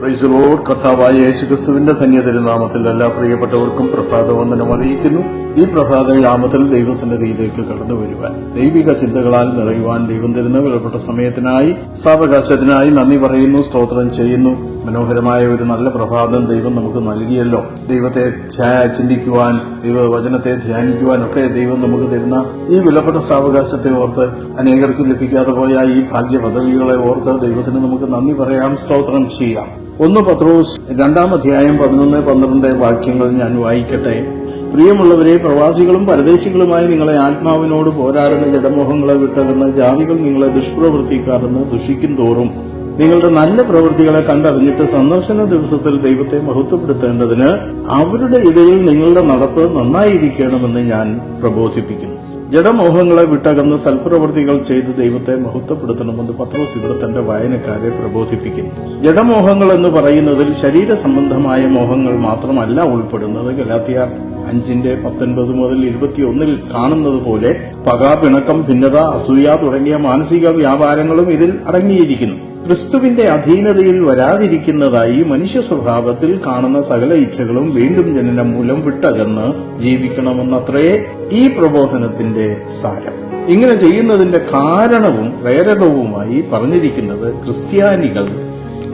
Price load കർത്താവായ യേശുക്രിസ്തുവിന്റെ ധന്യതിരുനാമത്തിൽ എല്ലാ പ്രിയപ്പെട്ടവർക്കും പ്രഭാത വന്ദനം അറിയിക്കുന്നു. ഈ പ്രഭാത ഗ്രാമത്തിൽ ദൈവസന്നിധിയിലേക്ക് കടന്നു വരുവാൻ ദൈവിക ചിന്തകളാൽ നിറയുവാൻ ദൈവം തരുന്ന വിലപ്പെട്ട സമയത്തിനായി സാവകാശത്തിനായി നന്ദി പറയുന്നു സ്തോത്രം ചെയ്യുന്നു. മനോഹരമായ ഒരു നല്ല പ്രഭാതം ദൈവം നമുക്ക് നൽകിയല്ലോ. ദൈവത്തെ ചിന്തിക്കുവാൻ ദൈവവചനത്തെ ധ്യാനിക്കുവാൻ ഒക്കെ ദൈവം നമുക്ക് തരുന്ന ഈ വിലപ്പെട്ട സാവകാശത്തെ ഓർത്ത് അനേകർക്ക് ലഭിക്കാതെ പോയ ഈ ഭാഗ്യ പദവികളെ ഓർത്ത് ദൈവത്തിന് നമുക്ക് നന്ദി പറയാം സ്തോത്രം ചെയ്യാം. ഒന്ന് പത്രോസ് രണ്ടാം അധ്യായം പതിനൊന്ന് പന്ത്രണ്ട് വാക്യങ്ങൾ ഞാൻ വായിക്കട്ടെ. പ്രിയമുള്ളവരെ പ്രവാസികളും പരദേശികളുമായി നിങ്ങളെ ആത്മാവിനോട് പോരാടുന്ന ജഡമോഹങ്ങളെ വിട്ടകന്ന് ജാതികൾ നിങ്ങളെ ദുഷ്പ്രവൃത്തിക്കാരെന്ന് ദുഷിക്കും തോറും നിങ്ങളുടെ നല്ല പ്രവൃത്തികളെ കണ്ടറിഞ്ഞിട്ട് സന്ദർശന ദിവസത്തിൽ ദൈവത്തെ മഹത്വപ്പെടുത്തേണ്ടതിന് അവരുടെ ഇടയിൽ നിങ്ങളുടെ നടപ്പ് നന്നായിരിക്കണമെന്ന് ഞാൻ പ്രബോധിപ്പിക്കുന്നു. ജഡമോഹങ്ങളെ വിട്ടകന്ന് സൽപ്രവൃത്തികൾ ചെയ്ത് ദൈവത്തെ മഹത്വപ്പെടുത്തണമെന്ന് പത്രോസ് ഇവിടെ തന്റെ വായനക്കാരെ പ്രബോധിപ്പിക്കുന്നു. ജഡമോഹങ്ങൾ എന്ന് പറയുന്നതിൽ ശരീര സംബന്ധമായ മോഹങ്ങൾ മാത്രമല്ല ഉൾപ്പെടുന്നത്. ഗലാത്തിയാർ അഞ്ചിന്റെ പത്തൊൻപത് മുതൽ ഇരുപത്തിയൊന്നിൽ കാണുന്നത് പോലെ പക പിണക്കം ഭിന്നത അസൂയ തുടങ്ങിയ മാനസിക വ്യാപാരങ്ങളും ഇതിൽ അടങ്ങിയിരിക്കുന്നു. ക്രിസ്തുവിന്റെ അധീനതയിൽ വരാതിരിക്കുന്നതായി മനുഷ്യ സ്വഭാവത്തിൽ കാണുന്ന സകല ഇച്ഛകളും വീണ്ടും ജനനം മൂലം വിട്ടകന്ന് ജീവിക്കണമെന്നത്രേ ഈ പ്രബോധനത്തിന്റെ സാരം. ഇങ്ങനെ ചെയ്യുന്നതിന്റെ കാരണവും പ്രേരകവുമായി പറഞ്ഞിരിക്കുന്നത് ക്രിസ്ത്യാനികൾ.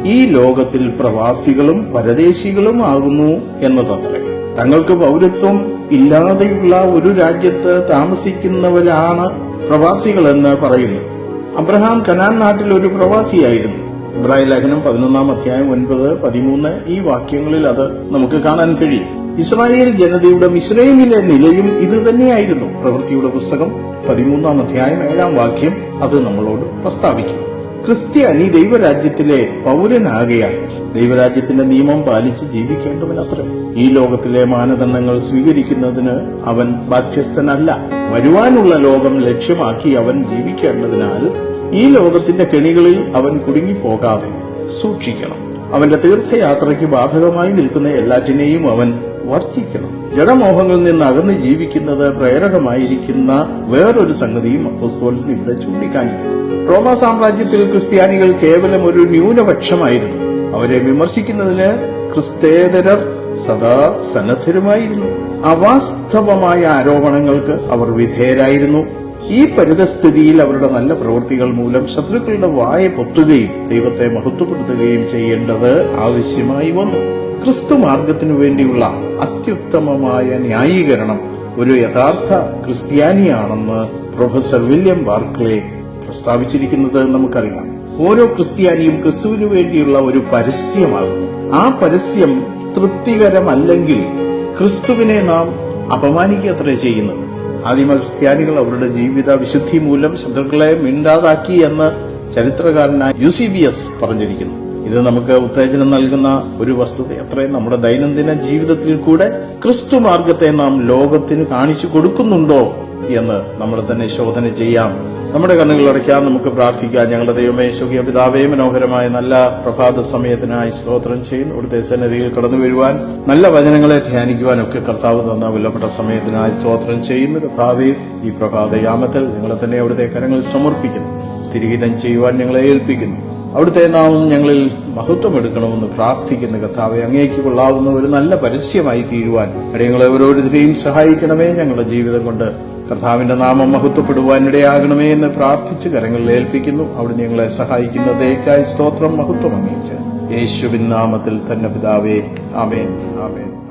ഈ ലോകത്തിൽ പ്രവാസികളും പരദേശികളും ആകുന്നു എന്നതത്രേ. തങ്ങൾക്ക് പൗരത്വം ഇല്ലാതെയുള്ള ഒരു രാജ്യത്ത് താമസിക്കുന്നവരാണ് പ്രവാസികളെന്ന് പറയുന്നു. അബ്രഹാം കനാൻ നാട്ടിൽ ഒരു പ്രവാസിയായിരുന്നു. ഇബ്രാഹിം ലേഖനം പതിനൊന്നാം അധ്യായം ഒൻപത് പതിമൂന്ന് ഈ വാക്യങ്ങളിൽ അത് നമുക്ക് കാണാൻ കഴിയും. ഇസ്രായേൽ ജനതയുടെ മിശ്രൈമിലെ നിലയും ഇത് തന്നെയായിരുന്നു. പ്രവൃത്തിയുടെ പുസ്തകം പതിമൂന്നാം അധ്യായം ഏഴാം വാക്യം അത് നമ്മളോട് പ്രസ്താവിക്കുന്നു ക്രിസ്ത്യാനി ദൈവരാജ്യത്തിലെ പൗരനാകയാൽ ദൈവരാജ്യത്തിന്റെ നിയമം പാലിച്ച് ജീവിക്കേണ്ടവനത്രേ. ഈ ലോകത്തിലെ മാനദണ്ഡങ്ങൾ സ്വീകരിക്കുന്നതിന് അവൻ ബാധ്യസ്ഥനല്ല. വരുവാനുള്ള ലോകം ലക്ഷ്യമാക്കി അവൻ ജീവിക്കേണ്ടതിനാൽ ഈ ലോകത്തിന്റെ കെണികളിൽ അവൻ കുടുങ്ങിപ്പോകാതെ സൂക്ഷിക്കണം. അവന്റെ തീർത്ഥയാത്രയ്ക്ക് ബാധകമായി നിൽക്കുന്ന എല്ലാറ്റിനെയും അവൻ വർദ്ധിക്കണം ജഡമോഹങ്ങളിൽ നിന്ന് അകന്ന് ജീവിക്കുന്നത് പ്രേരകമായിരിക്കുന്ന വേറൊരു സംഗതിയും അപ്പോസ്തോലൻ ഇവിടെ ചൂണ്ടിക്കാണിക്കുന്നു. റോമ സാമ്രാജ്യത്തിൽ ക്രിസ്ത്യാനികൾ കേവലം ഒരു ന്യൂനപക്ഷമായിരുന്നു. അവരെ വിമർശിക്കുന്നതിന് ക്രിസ്തേതരർ സദാ സന്നദ്ധരുമായിരുന്നു. അവാസ്തവമായ ആരോപണങ്ങൾക്ക് അവർ വിധേയരായിരുന്നു. ഈ പരിതസ്ഥിതിയിൽ അവരുടെ നല്ല പ്രവൃത്തികൾ മൂലം ശത്രുക്കളുടെ വായ പൊത്തുകയും ദൈവത്തെ മഹത്വപ്പെടുത്തുകയും ചെയ്യേണ്ടത് ആവശ്യമായി വന്നു. ക്രിസ്തു മാർഗത്തിനു വേണ്ടിയുള്ള അത്യുത്തമമായ ന്യായീകരണം ഒരു യഥാർത്ഥ ക്രിസ്ത്യാനിയാണെന്ന് പ്രൊഫസർ വില്യം ബാർക്ലെ പ്രസ്താവിച്ചിരിക്കുന്നത് നമുക്കറിയാം. ഓരോ ക്രിസ്ത്യാനിയും ക്രിസ്തുവിനു വേണ്ടിയുള്ള ഒരു പരസ്യമാകുന്നു. ആ പരസ്യം തൃപ്തികരമല്ലെങ്കിൽ ക്രിസ്തുവിനെ നാം അപമാനിക്കത്രേ ചെയ്യുന്നത് ആദിമ ക്രിസ്ത്യാനികൾ അവരുടെ ജീവിത വിശുദ്ധി മൂലം ശത്രുക്കളെ മിണ്ടാതാക്കി എന്ന് ചരിത്രകാരനായ യു സി ബി എസ് പറഞ്ഞിരിക്കുന്നു. ഇത് നമുക്ക് ഉത്തേജനം നൽകുന്ന ഒരു വസ്തുത. എത്രയും നമ്മുടെ ദൈനംദിന ജീവിതത്തിൽ കൂടെ ക്രിസ്തു മാർഗത്തെ നാം ലോകത്തിന് കാണിച്ചു കൊടുക്കുന്നുണ്ടോ എന്ന് നമ്മൾ തന്നെ ശോധന ചെയ്യാം. നമ്മുടെ കണ്ണുകൾ അടയ്ക്കാൻ നമുക്ക് പ്രാർത്ഥിക്കാം. ഞങ്ങളുടെ ദൈവമേ ശുഖ്യ പിതാവേ മനോഹരമായ നല്ല പ്രഭാത സമയത്തിനായി സ്തോത്രം ചെയ്യും. ഇവിടുത്തെ സന്നദ്ധിയിൽ കടന്നു വരുവാൻ നല്ല വചനങ്ങളെ ധ്യാനിക്കുവാനൊക്കെ കർത്താവ് തന്ന വിലപ്പെട്ട സമയത്തിനായി സ്തോത്രം ചെയ്യുന്നു കർത്താവേ ഈ പ്രഭാതയാമത്തിൽ ഞങ്ങളെ തന്നെ അവിടുത്തെ കരങ്ങൾ സമർപ്പിക്കുന്നു. തിരികിതം ചെയ്യുവാൻ ഞങ്ങളെ ഏൽപ്പിക്കുന്നു. അവിടുത്തെ നാമം ഞങ്ങളിൽ മഹത്വം എടുക്കണമെന്ന് പ്രാർത്ഥിക്കുന്ന. കർത്താവെ അങ്ങേക്ക് കൊള്ളാവുന്ന ഒരു നല്ല പരസ്യമായി തീരുവാൻ. ഞങ്ങളെ ഓരോരുത്തരെയും സഹായിക്കണമേ ഞങ്ങളുടെ ജീവിതം കൊണ്ട്. കർത്താവിന്റെ നാമം മഹത്വപ്പെടുവാനിടയാകണമേ എന്ന് പ്രാർത്ഥിച്ച് കരങ്ങളിൽ ഏൽപ്പിക്കുന്നു. അവിടെ ഞങ്ങളെ സഹായിക്കുന്ന സഹായിക്കുന്നതേക്കായി സ്തോത്രം മഹത്വം അങ്ങേക്ക് യേശുവിൻ നാമത്തിൽ തന്നെ പിതാവേ ആമേൻ ആമേൻ.